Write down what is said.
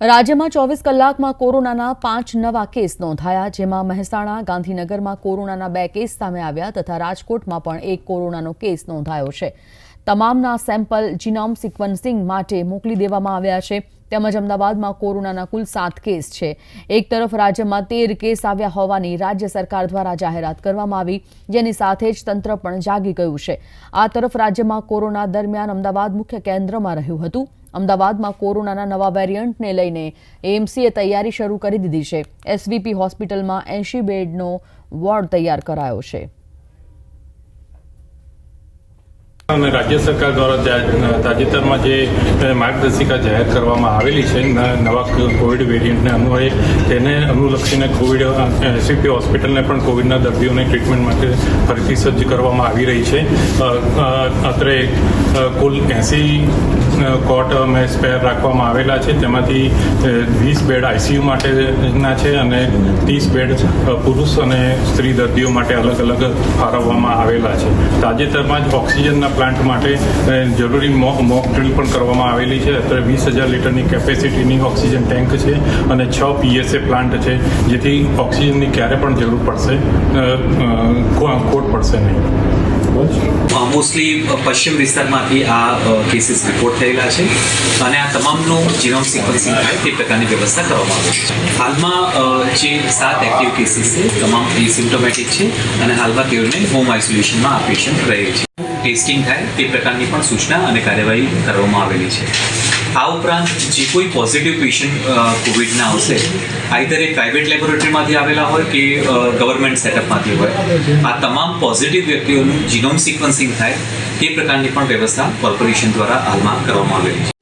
રાજ્યમાં ચોવીસ કલાકમાં કોરોનાના પાંચ નવા કેસ નોંધાયા, જેમાં મહેસાણા, ગાંધીનગરમાં કોરોનાના બે કેસ સામે આવ્યા તથા રાજકોટમાં પણ એક કોરોનાનો કેસ નોંધાયો છે. તમામના સેમ્પલ જીનોમ સિક્વન્સિંગ માટે મોકલી દેવામાં આવ્યા છે. તેમજ અમદાવાદમાં કોરોનાના કુલ સાત કેસ છે. એક તરફ રાજ્યમાં તેર કેસ આવ્યા હોવાની રાજ્ય સરકાર દ્વારા જાહેરાત કરવામાં આવી, જેની સાથે જ તંત્ર પણ જાગી ગયું છે. આ તરફ રાજ્યમાં કોરોના દરમિયાન અમદાવાદ મુખ્ય કેન્દ્રમાં રહ્યું હતું. અમદાવાદમાં કોરોનાના નવા વેરિયન્ટને લઈને એએમસીએ તૈયારી શરૂ કરી દીધી છે. એસવીપી હોસ્પિટલમાં એંશી બેડનો વોર્ડ તૈયાર કરાયો છે. અને રાજ્ય સરકાર દ્વારા તાજેતરમાં જે માર્ગદર્શિકા જાહેર કરવામાં આવેલી છે નવા કોવિડ વેરિયન્ટને અન્વયે તેને અનુલક્ષીને કોવિડ એસીપી હોસ્પિટલને પણ કોવિડના દર્દીઓને ટ્રીટમેન્ટ માટે ફરીથી સજ્જ કરવામાં આવી રહી છે. અત્રે કુલ એંસી કોટ અમે સ્પેર રાખવામાં આવેલા છે. તેમાંથી વીસ બેડ આઈસીયુ માટેના છે અને ત્રીસ બેડ પુરુષ અને સ્ત્રી દર્દીઓ માટે અલગ અલગ ફાળવવામાં આવેલા છે. તાજેતરમાં જ ઓક્સિજનના પ્લાન્ટ માટે જરૂરી મોક ડ્રીલ પણ કરવામાં આવેલી છે. અત્યારે વીસ હજાર લીટરની કેપેસિટીની ઓક્સિજન ટેન્ક છે અને છ પીએસએ પ્લાન્ટ છે, જેથી ઓક્સિજનની ક્યારે પણ જરૂર પડશે ખોટ પડશે નહીં. મોસ્ટલી પશ્ચિમ વિસ્તારમાંથી આ કેસીસ રિપોર્ટ થયેલા છે અને આ તમામનું જીનોમ સિક્વન્સિંગ થાય તે પ્રકારની વ્યવસ્થા કરવામાં આવે છે. હાલમાં જે સાત એક્ટિવ કેસીસ છે, તમામ સિમ્ટોમેટિક છે અને હાલમાં તેઓને હોમ આઇસોલેશનમાં આ પેશન્ટ રહે છે. ટેસ્ટિંગ થાય તે પ્રકારની પણ સૂચના અને કાર્યવાહી કરવામાં આવેલી છે. આ ઉપરાંત જે કોઈ પોઝિટિવ પેશન્ટ કોવિડના આવશે આઈધર એ પ્રાઇવેટ લેબોરેટરીમાંથી આવેલા હોય કે ગવર્મેન્ટ સેટઅપમાંથી હોય, આ તમામ પોઝિટિવ વ્યક્તિઓનું જીનોમ સિક્વન્સિંગ થાય તે પ્રકારની પણ વ્યવસ્થા કોર્પોરેશન દ્વારા હાલમાં કરવામાં આવેલી છે.